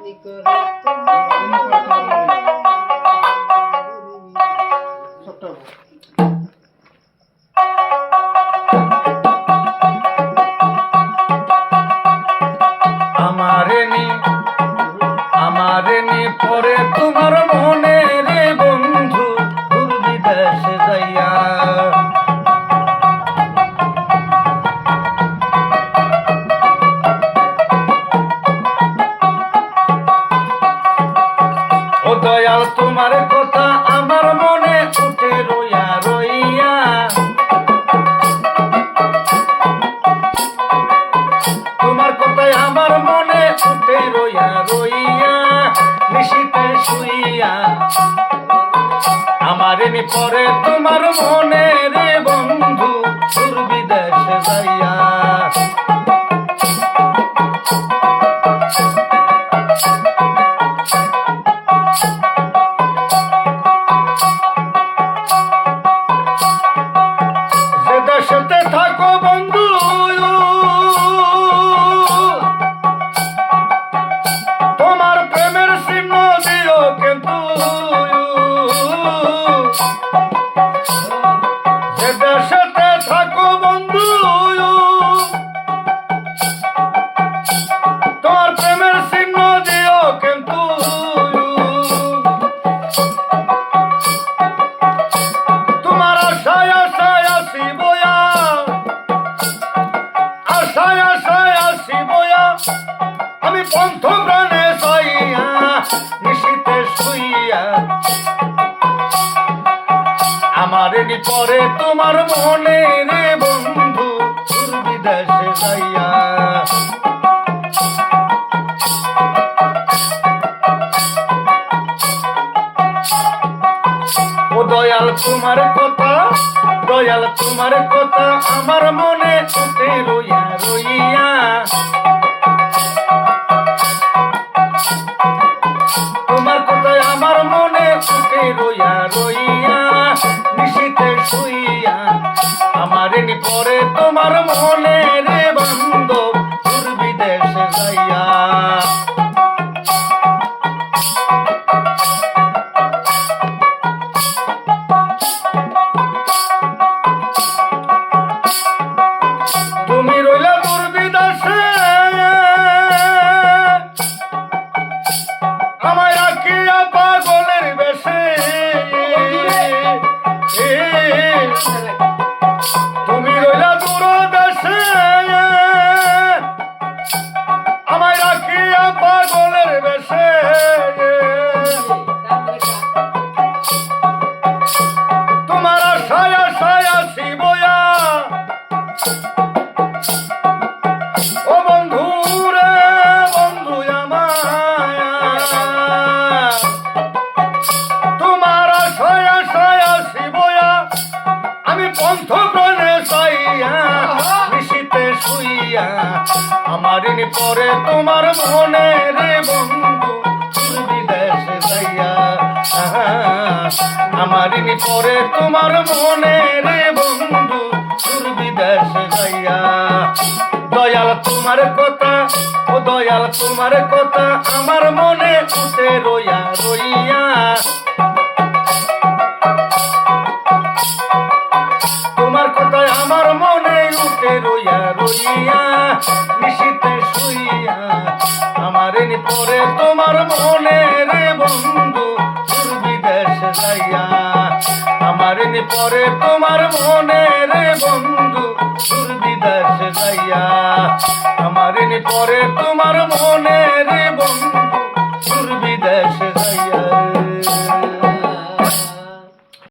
যদি করে আমারে নি আমারে নি পরে দয়াল, তোমার কথা আমার মনে উঠে রইয়া রইয়া। তোমার কথাই আমার মনে উঠে রইয়া রইয়া। নিশিতে শুইয়া, আমার পরে তোমার মনে রে পরে তোমার মনে রে বন্ধু দূর বিদেশে যাইয়া ও দয়াল তোমার কথা দয়াল তোমার কথা আমার মনে উঠে রইয়া রইয়া পরে তোমার চাইয়া নিশিতে শুইয়া, আমার পরে তোমার মনে রে বন্ধু বিদেশে যাইয়া, আমার পরে তোমার মনে রে বন্ধু বিদেশে যাইয়া। দয়াল তোমার কথা, ও দয়াল তোমার কথা, আমার মনে উঠে রইয়া রইয়া। নিশিতে শুইয়া, আমার পরে তোমার মনে রে বন্ধু বিদেশ যাইয়া। আমার পরে তোমার মনে রে বন্ধু বিদেশে যাইয়া। আমার পরে তোমার মনে